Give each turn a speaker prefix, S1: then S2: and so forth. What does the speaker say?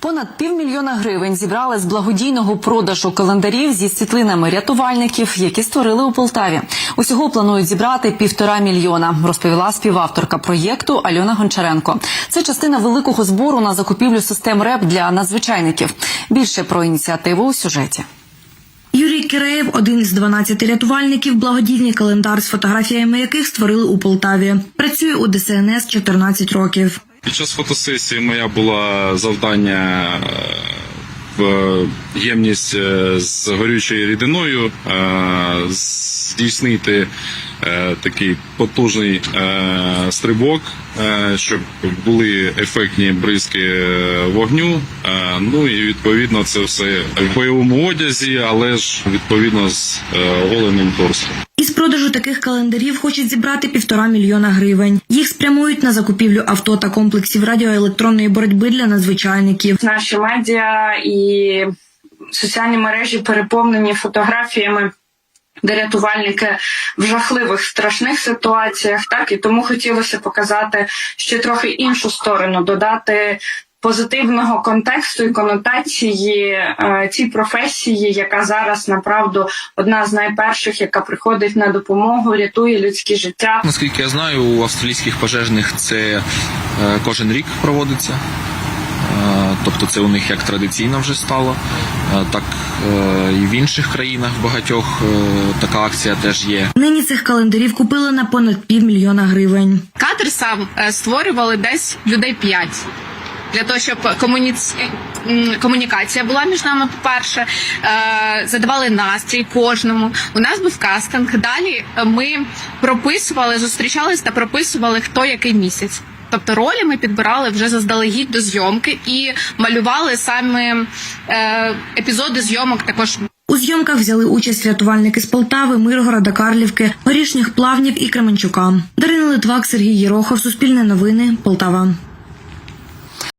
S1: Понад півмільйона гривень зібрали з благодійного продажу календарів зі світлинами рятувальників, які створили у Полтаві. Усього планують зібрати півтора мільйона, розповіла співавторка проєкту Альона Гончаренко. Це частина великого збору на закупівлю систем РЕП для надзвичайників. Більше про ініціативу у сюжеті.
S2: Юрій Киреєв – один із 12 рятувальників, благодійний календар з фотографіями яких створили у Полтаві. Працює у ДСНС 14 років.
S3: Під час фотосесії моя була завдання е, в ємність е, з горючою рідиною е, здійснити такий потужний стрибок, щоб були ефектні бризки вогню. Ну і відповідно це все в бойовому одязі, але ж відповідно з оголеним торсом.
S2: Із продажу таких календарів хочуть зібрати півтора мільйона гривень. Їх спрямують на закупівлю авто та комплексів радіоелектронної боротьби для надзвичайників.
S4: Наші медіа і соціальні мережі переповнені фотографіями. Де рятувальники в жахливих страшних ситуаціях, так і тому хотілося показати ще трохи іншу сторону, додати позитивного контексту і конотації е, цій професії, яка зараз направду одна з найперших, яка приходить на допомогу, рятує людські життя.
S5: Наскільки я знаю, у австралійських пожежних це е, кожен рік проводиться. Е, Тобто це у них як традиційно вже стало. Е, Так і в інших країнах багатьох така акція теж є.
S2: Нині цих календарів купили на понад півмільйона гривень.
S6: Кадр сам створювали десь людей п'ять. Для того, щоб комуніц... м, комунікація була між нами, по-перше, е, задавали настрій кожному. У нас був кастинг. Далі е, ми прописували, зустрічались та прописували, хто який місяць. Тобто ролі ми підбирали вже заздалегідь до зйомки і малювали саме е, епізоди зйомок також
S2: У зйомках взяли участь рятувальники з Полтави, Миргорода, Карлівки, Горішніх Плавнів і Кременчука. Дарина Литвак, Сергій Єрохов, Суспільне новини, Полтава.